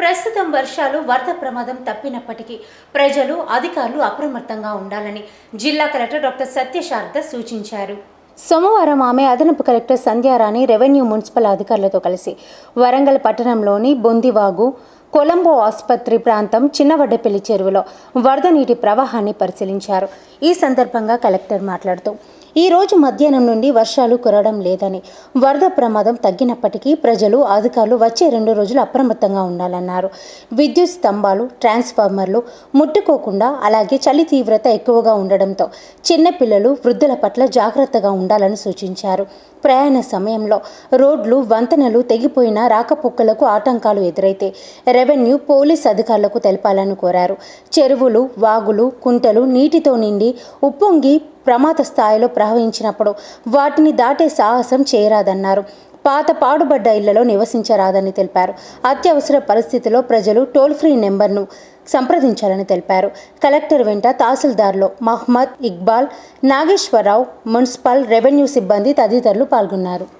ప్రస్తుతం వర్షాలు వరద ప్రమాదం తప్పినప్పటికీ ప్రజలు అధికారులు అప్రమత్తంగా ఉండాలని జిల్లా కలెక్టర్ డాక్టర్ సత్యశారద సూచించారు. సోమవారం ఆమె అదనపు కలెక్టర్ సంధ్యారాణి రెవెన్యూ మున్సిపల్ అధికారులతో కలిసి వరంగల్ పట్టణంలోని బొందివాగు కొలంబో ఆసుపత్రి ప్రాంతం చిన్నవడ్డపల్లి చెరువులో వరద నీటి ప్రవాహాన్ని పరిశీలించారు. ఈ సందర్భంగా కలెక్టర్ మాట్లాడుతూ ఈ రోజు మధ్యాహ్నం నుండి వర్షాలు కురవడం లేదని వరద ప్రమాదం తగ్గినప్పటికీ ప్రజలు అధికారులు వచ్చే రెండు రోజులు అప్రమత్తంగా ఉండాలన్నారు. విద్యుత్ స్తంభాలు ట్రాన్స్ఫార్మర్లు ముట్టుకోకుండా అలాగే చలి తీవ్రత ఎక్కువగా ఉండడంతో చిన్నపిల్లలు వృద్ధుల పట్ల జాగ్రత్తగా ఉండాలని సూచించారు. ప్రయాణ సమయంలో రోడ్లు వంతెనలు తెగిపోయిన రాకపోకలకు ఆటంకాలు ఎదురైతే రెవెన్యూ పోలీస్ అధికారులకు తెలపాలని కోరారు. చెరువులు వాగులు కుంటలు నీటితో నిండి ఉప్పొంగి ప్రమాద స్థాయిలో ప్రవహించినప్పుడు వాటిని దాటే సాహసం చేయరాదన్నారు. పాత పాడుబడ్డ ఇళ్ళలో నివసించరాదని తెలిపారు. అత్యవసర పరిస్థితిలో ప్రజలు టోల్ ఫ్రీ నెంబర్ను సంప్రదించాలని తెలిపారు. కలెక్టర్ వెంట తహసీల్దార్లు మహ్మద్ ఇక్బాల్ నాగేశ్వరరావు మున్సిపల్ రెవెన్యూ సిబ్బంది తదితరులు పాల్గొన్నారు.